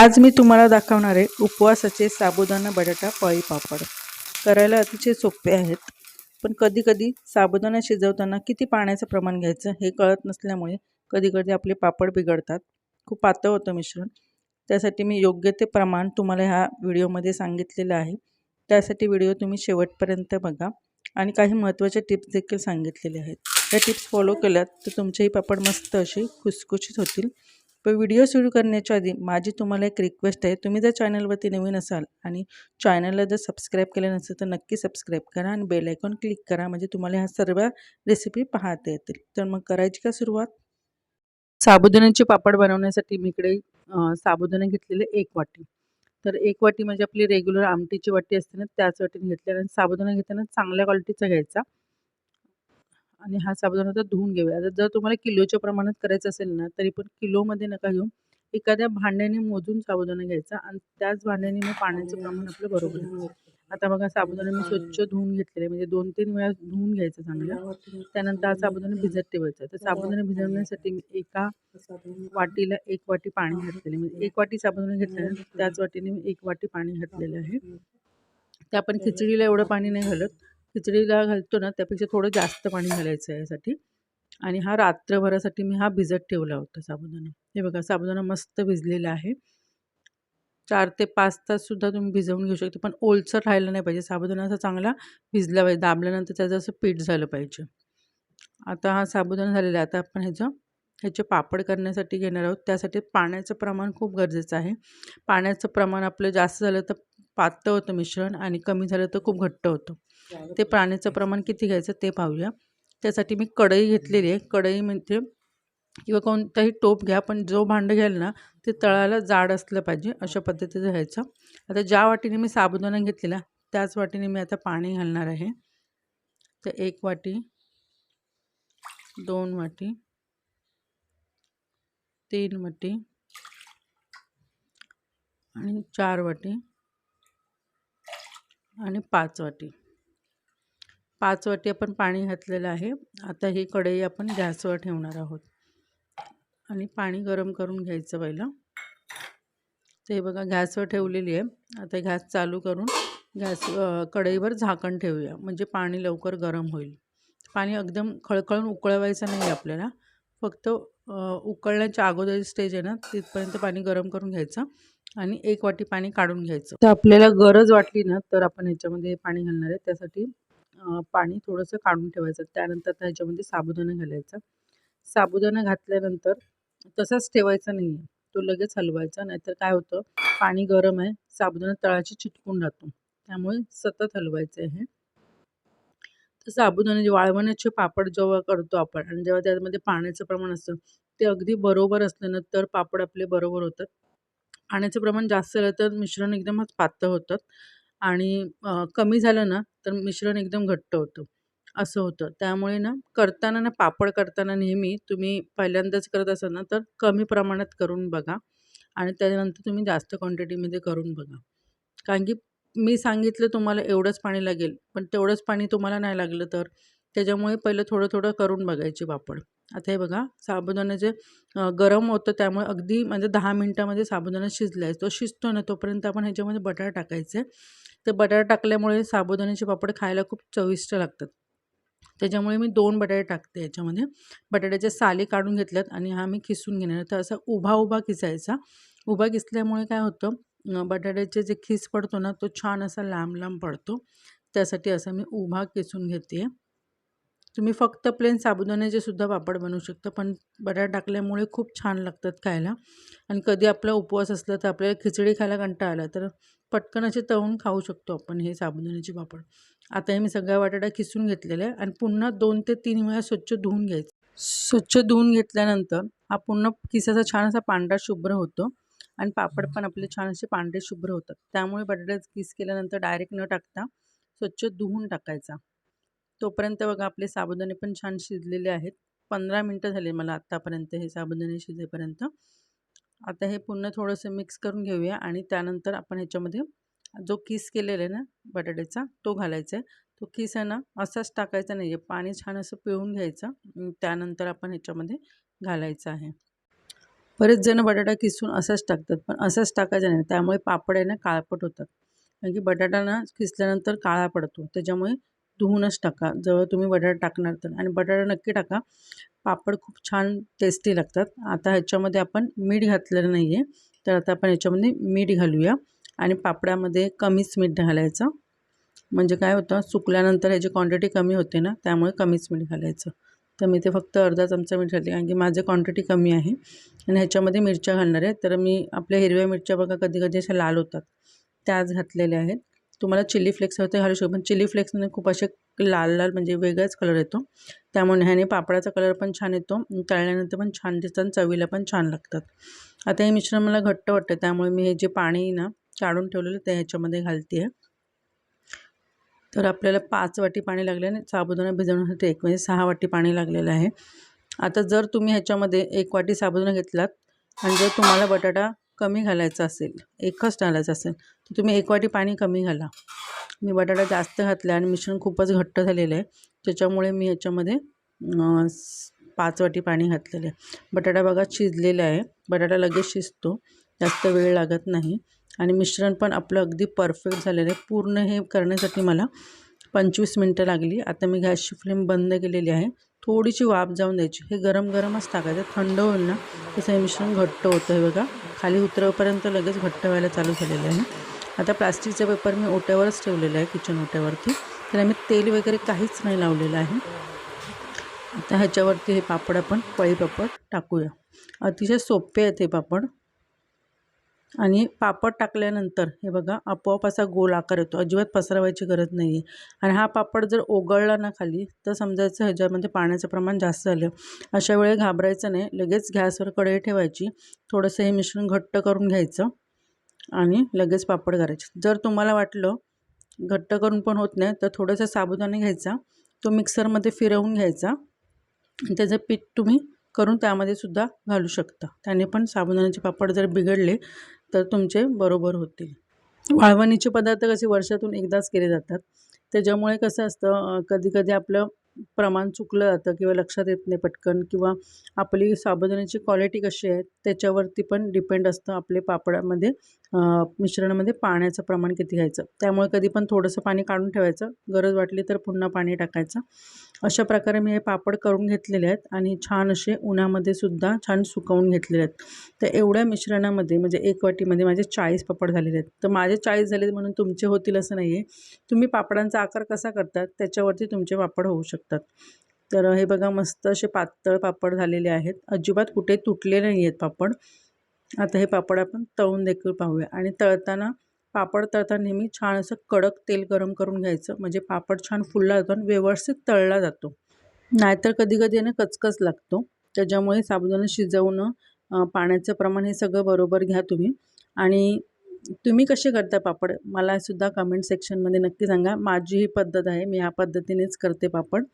आज मी तुम्हाला दाखवणार आहे उपवासाचे साबुदाणा बटाटा पळी पापड. करायला अतिशय सोपे आहेत पण कधीकधी साबुदाणा शिजवताना किती पाण्याचं प्रमाण घ्यायचं हे कळत नसल्यामुळे कधीकधी आपले पापड बिघडतात. खूप पातळ होतं मिश्रण. त्यासाठी मी योग्य ते प्रमाण तुम्हाला ह्या व्हिडिओमध्ये सांगितलेलं आहे. त्यासाठी व्हिडिओ तुम्ही शेवटपर्यंत बघा आणि काही महत्त्वाच्या टिप्स देखील सांगितलेले आहेत. या टिप्स फॉलो केल्यात तर तुमचेही पापड मस्त असे खुसखुशीत होतील. पण व्हिडिओ सुरू करण्याच्या आधी माझी तुम्हाला एक रिक्वेस्ट आहे. तुम्ही जर चॅनलवरती नवीन असाल आणि चॅनलला जर सबस्क्राईब केलं नसेल तर नक्की सबस्क्राईब करा आणि बेल आयकॉन क्लिक करा. म्हणजे तुम्हाला ह्या सर्व रेसिपी पाहता येतील. तर मग करायची का सुरुवात? साबुदाण्याचे पापड बनवण्यासाठी मी इकडे साबुदाणे घेतलेले एक वाटी. तर एक वाटी म्हणजे आपली रेग्युलर आमटीची वाटी असते ना त्याच वाटीने घेतली आणि साबुदाणा घेताना चांगल्या क्वालिटीचा घ्यायचा. आणि हा साबुदाणा तर धुवून घेऊया. आता जर तुम्हाला किलोच्या प्रमाणात करायचं असेल ना तरी पण किलोमध्ये नका घेऊन एखाद्या भांड्याने मोजून साबुदाणा घ्यायचा आणि त्याच भांड्याने मग पाण्याचं प्रमाण आपलं बरोबर आहे. आता बघा साबुदाणा मी स्वच्छ धुवून घेतलेले म्हणजे दोन तीन वेळा धुवून घ्यायचं चांगलं. त्यानंतर हा साबुदाणा भिजत ठेवायचा. तर साबुदाणा भिजवण्यासाठी मी एका वाटीला एक वाटी पाणी घातलेले म्हणजे एक वाटी साबुदाणा घेतल्यानंतर त्याच वाटीने मी एक वाटी पाणी घातलेलं आहे. ते आपण खिचडीला एवढं पाणी नाही घालत. खिचडीला घालतो ना त्यापेक्षा थोडं जास्त पाणी घालायचं आहे यासाठी. आणि हा रात्रभरासाठी मी हा भिजत ठेवला होता साबुदाणा. हे बघा साबुदाणा मस्त भिजलेला आहे. चार ते पाच ताससुद्धा तुम्ही भिजवून घेऊ शकता पण ओलसर राहिलं नाही पाहिजे. साबुदाणा असा चांगला भिजला पाहिजे दाबल्यानंतर त्याचं असं पीठ झालं पाहिजे. आता हा साबुदाणा झालेला आहे. आता आपण ह्याचं ह्याचे पापड करण्यासाठी घेणार आहोत. त्यासाठी पाण्याचं प्रमाण खूप गरजेचं आहे. पाण्याचं प्रमाण आपलं जास्त झालं तर पातळ होतं मिश्रण आणि कमी झालं तर खूप घट्ट होतं. ते. पाण्याचं प्रमाण किती घ्यायचं ते पाहूया. त्यासाठी मी कढई घेतलेली आहे. कढई म्हणजे किंवा कोणताही टोप घ्या पण जो भांडं घ्याल ना ते तळाला जाड असलं पाहिजे अशा पद्धतीचं घ्यायचं. आता ज्या वाटीने मी साबुदाणा घेतलेला त्याच वाटीने मी आता पाणी घालणार आहे. तर एक वाटी दोन वाटी तीन वाटी आणि चार वाटी आणि पाच वाटी. पाच वाटी आपण पाणी घातलेलं आहे. आता ही कढई आपण गॅसवर ठेवणार आहोत. आणि पाणी गरम करून घ्यायचं पहिलं. ते बघा गॅसवर ठेवलेली आहे. आता गॅस चालू करून गॅस कढईवर झाकण ठेवूया. म्हणजे पाणी लवकर गरम होईल. पाणी एकदम खळखळून उकळवायचं नाही आपल्याला. फक्त उकळण्याच्या अगोदर स्टेज आहे ना तिथपर्यंत पाणी गरम करून घ्यायचं आणि एक वाटी पाणी काढून घ्यायचं. तर आपल्याला गरज वाटली ना तर आपण ह्याच्यामध्ये पाणी घालणार आहे. त्यासाठी पाणी थोडंसं काढून ठेवायचं. त्यानंतर त्याच्यामध्ये साबुदाणा घालायचा. साबुदाणा घातल्यानंतर तसाच ठेवायचा नाही आहे तो लगेच हलवायचा. नाहीतर काय होतं? पाणी गरम आहे. साबुदाणा तळाची चिटकून राहतो. त्यामुळे सतत हलवायचं आहे तर साबुदाणे जे वाळवण्याचे पापड जेव्हा करतो आपण आणि जेव्हा त्यामध्ये पाण्याचं प्रमाण असतं ते अगदी बरोबर असलं ना तर पापड आपले बरोबर होतात. पाण्याचं प्रमाण जास्त झालं तर मिश्रण एकदमच पातळ होतं. आणि कमी झालं ना तर मिश्रण एकदम घट्ट होतं. असं होतं. त्यामुळे ना करताना ना पापड करताना नेहमी तुम्ही पहिल्यांदाच करत असाल ना तर कमी प्रमाणात करून बघा आणि त्याच्यानंतर तुम्ही जास्त क्वांटिटीमध्ये करून बघा. कारण की मी सांगितलं तुम्हाला एवढंच पाणी लागेल पण तेवढंच पाणी तुम्हाला नाही लागलं तर त्याच्यामुळे पहिलं थोडं थोडं करून बघायचे पापड. आता हे बघा साबुदाणा जे गरम होतं त्यामुळे अगदी म्हणजे दहा मिनटामध्ये साबुदाणा शिजला आहे. तो शिजतो ना तोपर्यंत आपण ह्याच्यामध्ये बटाटा टाकायचे. तर बटाटा टाकल्यामुळे साबुदाण्याचे पापड खायला खूप चविष्ट लागतात. त्याच्यामुळे मी दोन बटाटे टाकते याच्यामध्ये. बटाट्याच्या साली काढून घेतल्यात आणि हा मी खिसून घेणार तर असा उभा उभा किसायचा उभा किसल्यामुळे काय होतं बटाट्याचे जे खिस पडतो ना तो छान असा लांब लांब पडतो. त्यासाठी असा मी उभा किसून घेते. तुम्ही फक्त प्लेन साबुदाण्याचे सुद्धा पापड बनवू शकता पण बटाटा टाकल्यामुळे खूप छान लागतात खायला. आणि कधी आपला उपवास असला तर आपल्याला खिचडी खायला कंटाळा आला तर पटकन असे तळून खाऊ शकतो आपण हे साबुदाण्याचे पापड. आता हे मी सगळ्या बटाटा किसून घेतलेला आहे आणि पुन्हा दोन ते तीन वेळा स्वच्छ धुवून घ्यायचं. स्वच्छ धुवून घेतल्यानंतर हा पुन्हा किसाचा छान असा पांढरा शुभ्र होतो आणि पापड पण आपले छान असे पांढरे शुभ्र होतात. त्यामुळे बटाट्याच किस केल्यानंतर डायरेक्ट न टाकता स्वच्छ धुवून टाकायचा. तोपर्यंत बघा आपले साबुदाणे पण छान शिजलेले आहेत. पंधरा मिनटं झाले मला आत्तापर्यंत हे साबुदाणे शिजेपर्यंत. आता हे पुन्हा थोडंसं मिक्स करून घेऊया आणि त्यानंतर आपण ह्याच्यामध्ये जो किस केलेला आहे ना बटाट्याचा तो घालायचा आहे. तो किस आहे ना असाच टाकायचा नाही आहे पाणी छान असं पिळून घ्यायचं त्यानंतर आपण ह्याच्यामध्ये घालायचं आहे. बरेच जण बटाटा किसून असाच टाकतात पण असाच टाकायचा नाही. त्यामुळे पापड आहे ना काळपट होतात. कारण की बटाटा ना किसल्यानंतर काळा पडतो. त्याच्यामुळे धुवूनच टाका. जवळ तुम्ही बटाटा टाकणार तर. आणि बटाटा नक्की टाका. पापड खूप छान टेस्टी लागतात. आता ह्याच्यामध्ये आपण मीठ घातलेलं नाही आहे तर आता आपण ह्याच्यामध्ये मीठ घालूया. आणि पापडामध्ये कमीच मीठ घालायचं. म्हणजे काय होतं? सुकल्यानंतर ह्याची क्वांटिटी कमी होते ना त्यामुळे कमीच मीठ घालायचं. तर मी ते फक्त अर्धा चमचा मीठ घातले. कारण की माझे क्वांटिटी कमी आहे. आणि ह्याच्यामध्ये मिरच्या घालणार आहे. तर मी आपल्या हिरव्या मिरच्या बघा कधी कधी अशा लाल होतात. त्याच घातलेल्या आहेत. तुम्हाला चिली फ्लेक्स होते घालू शकतो पण चिली फ्लेक्समध्ये खूप असे लाल लाल म्हणजे वेगळाच कलर येतो. त्यामुळे ह्याने पापडाचा कलर पण छान येतो. तळल्यानंतर पण छान दिसतात चवीला पण छान लागतात. आता हे मिश्रण मला घट्ट वाटतं. त्यामुळे मी हे जे पाणी ना काढून ठेवलेलं ते ह्याच्यामध्ये घालते आहे तर आपल्याला पाच वाटी पाणी लागले आणि साबुदाणा भिजवण्यासाठी एक म्हणजे सहा वाटी पाणी लागलेलं आहे. आता जर तुम्ही ह्याच्यामध्ये एक वाटी साबुदाणा घेतलात आणि जर तुम्हाला बटाटा कमी घालायचं असेल एकच घालायचं असेल तर तुम्ही एक वाटी पाणी कमी घाला. मी बटाटा जास्त घातला आणि मिश्रण खूपच घट्ट झालेलं आहे. त्याच्यामुळे मी ह्याच्यामध्ये पाच वाटी पाणी घातलेलं आहे. बटाटा बघा शिजलेला आहे. बटाटा लगेच शिजतो. जास्त वेळ लागत नाही. आणि मिश्रण पण आपलं अगदी परफेक्ट झालेलं आहे. पूर्ण हे करण्यासाठी मला पंचवीस मिनटं लागली. आता मी गॅसची फ्लेम बंद केलेली आहे. थोडीशी वाफ जाऊन द्यायची. हे गरम गरमच टाकायचं. थंड होईल ना तसं हे मिश्रण घट्ट होतं आहे बघा. खाली उतरवपर्यंत लगेच घट्ट व्हायला चालू झालेलं आहे आता प्लास्टिकचा पेपर मी ओट्यावरच ठेवलेला आहे किचन ओट्यावरती. तर आम्ही तेल वगैरे काहीच नाही लावलेलं आहे. आता ह्याच्यावरती हे पापड आपण पळी पापड टाकूया. अतिशय सोपे आहेत हे पापड. आणि पापड टाकल्यानंतर हे बघा आपोआप असा गोल आकार येतो. अजिबात पसरवायची गरज नाही आहे आणि हा पापड जर ओघळला ना खाली तर समजायचं ह्याच्यामध्ये पाण्याचं प्रमाण जास्त झालं. अशा वेळी घाबरायचं नाही. लगेच गॅसवर कढई ठेवायची. थोडंसं हे मिश्रण घट्ट करून घ्यायचं आणि लगेच पापड करायचे. जर तुम्हाला वाटलं घट्ट करून पण होत नाही तर थोडंसं साबुदाणे घ्यायचा. तो मिक्सरमध्ये फिरवून घ्यायचा. त्याचं पीठ तुम्ही करून त्यामध्ये सुद्धा घालू शकता. त्याने पण साबुदाण्याचे पापड जर बिघडले तर तुमचे बरोबर होतील. वाळवणीचे पदार्थ कसे वर्षातून एकदाच केले जातात. त्याच्यामुळे कसं असतं कधी कधी आपलं प्रमाण चुकलं जातं किंवा लक्षात येत नाही पटकन किंवा आपली साबुदाण्याची क्वालिटी कशी आहे त्याच्यावरती पण डिपेंड असतं आपले पापडामध्ये. मिश्रणामध्ये पाण्याचं प्रमाण किती घ्यायचं? त्यामुळे कधी पण थोडंसं पाणी काढून ठेवायचं. गरज वाटली तर पुन्हा पाणी टाकायचं. अशा प्रकारे मी हे पापड करून घेतलेले आहेत आणि छान असे उन्हामध्ये सुद्धा छान सुकवून घेतलेले आहेत. तर एवढ्या मिश्रणामध्ये म्हणजे एक वाटीमध्ये माझे चाळीस पापड झालेले आहेत. तर माझे चाळीस झाले म्हणून तुमचे होतील असं नाही आहे. तुम्ही पापडांचा आकार कसा करतात त्याच्यावरती तुमचे पापड होऊ शकतात. तर हे बघा मस्त असे पातळ पापड झालेले आहेत. अजिबात कुठे तुटले नाही आहेत पापड. आता हे पापड आपण तळून देखील पाहूया. आणि तळताना पापड तळताना नेहमी छान असं कडक तेल गरम करून घ्यायचं. म्हणजे पापड छान फुलला जातो आणि व्यवस्थित तळला जातो. नाहीतर कधी कधी ना कचकच लागतो. त्याच्यामुळे साबुदाणा शिजवणं पाण्याचं प्रमाण हे सगळं बरोबर घ्या तुम्ही. आणि तुम्ही कसे करता पापड? मला सुद्धा कमेंट सेक्शनमध्ये नक्की सांगा. माझी ही पद्धत आहे. मी ह्या पद्धतीनेच करते पापड.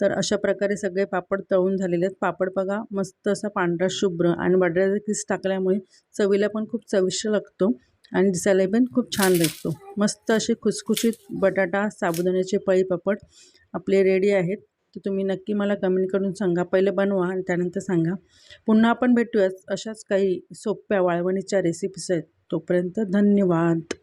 तर अशा प्रकारे सगळे पापड तळून झालेले आहेत. पापड बघा मस्त असा पांढरा शुभ्र आणि बटाट्याचा किस टाकल्यामुळे चवीला पण खूप चविष्ट लागतो आणि दिसायला पण खूप छान लागतो. मस्त असे खुसखुशीत बटाटा साबुदाण्याचे पळी पापड आपले रेडी आहेत. तर तुम्ही नक्की मला कमेंट करून सांगा. पहिले बनवा आणि त्यानंतर सांगा. पुन्हा आपण भेटूयाच अशाच काही सोप्या वाळवणीच्या रेसिपीज आहेत. तोपर्यंत धन्यवाद.